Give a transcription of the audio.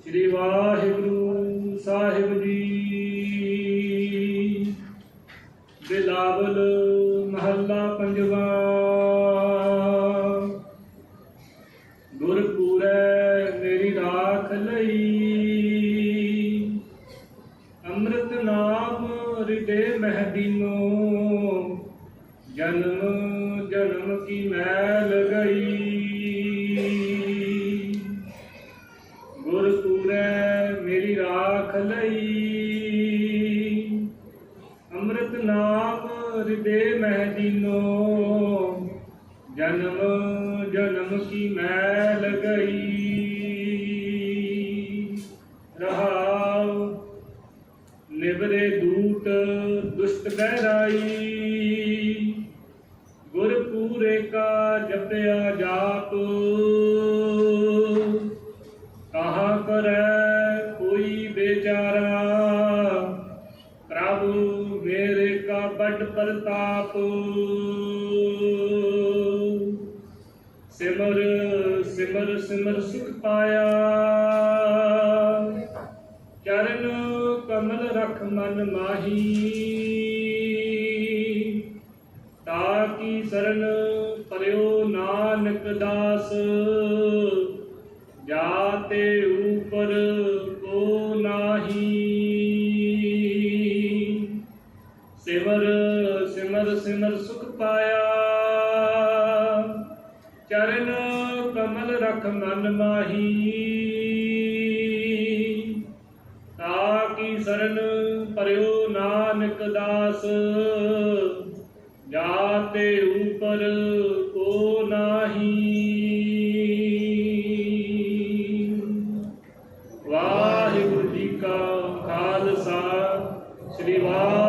ਸ੍ਰੀ ਵਾਹਿਗੁਰੂ ਸਾਹਿਬ ਜੀ। ਬਿਲਾਵਲ ਮਹੱਲਾ ਪੰਜਵਾ। ਗੁਰਪੂਰੈ ਮੇਰੀ ਰਾਖ ਲਈ। ਅੰਮ੍ਰਿਤ ਨਾਮ ਹਿਰਦੇ ਮਹਿਦੀਨੋ ਜਨ ਲਈ ਅੰਮ੍ਰਿਤ ਨਾਮ ਹਿਰਦੇ ਮਹਿਦੀਨੋ ਜਨਮ ਜਨਮ ਕੀ ਮੈਲ ਗਈ ਰਹਾਉ, ਨਿਵਰੇ ਦੂਤ ਦੁਸ਼ਟ ਗਹਿਰਾਈ ਗੁਰ ਪੂਰੇ ਕਾ ਜਪਿਆ ਜਾਪ। ਪ੍ਰਭੂ ਮੇਰੇ ਕਾ ਬੜ ਪ੍ਰਤਾਪ। ਸਿਮਰ ਸਿਮਰ ਸਿਮਰ ਸੁਖ ਪਾਇਆ। ਚਰਨ ਕਮਲ ਰਖ ਮਨ ਮਾਹੀ। ਤਾਕੀ ਸਰਨ ਪਰਿਓ ਨਾਨਕ ਦਾਸ। ਜਾਤੇ ਉਪਰ ਸਿਮਰ ਸਿਮਰ ਸਿਮਰ ਸੁਖ ਪਾਇਆ। ਚਰਨ ਕਮਲ ਰਖ ਮਨ ਮਾਹੀ। ਤਾਕੀ ਸਰਨ ਪਰਿਓ ਨਾਨਕ ਦਾਸ। ਜਾਤੇ ਉਪਰ ਕੋ ਨਾਹੀ। ਵਾਹਿਗੁਰੂ ਜੀ ਕਾ ਖਾਲਸਾ, ਸ੍ਰੀ ਵਾਹਿਗੁਰੂ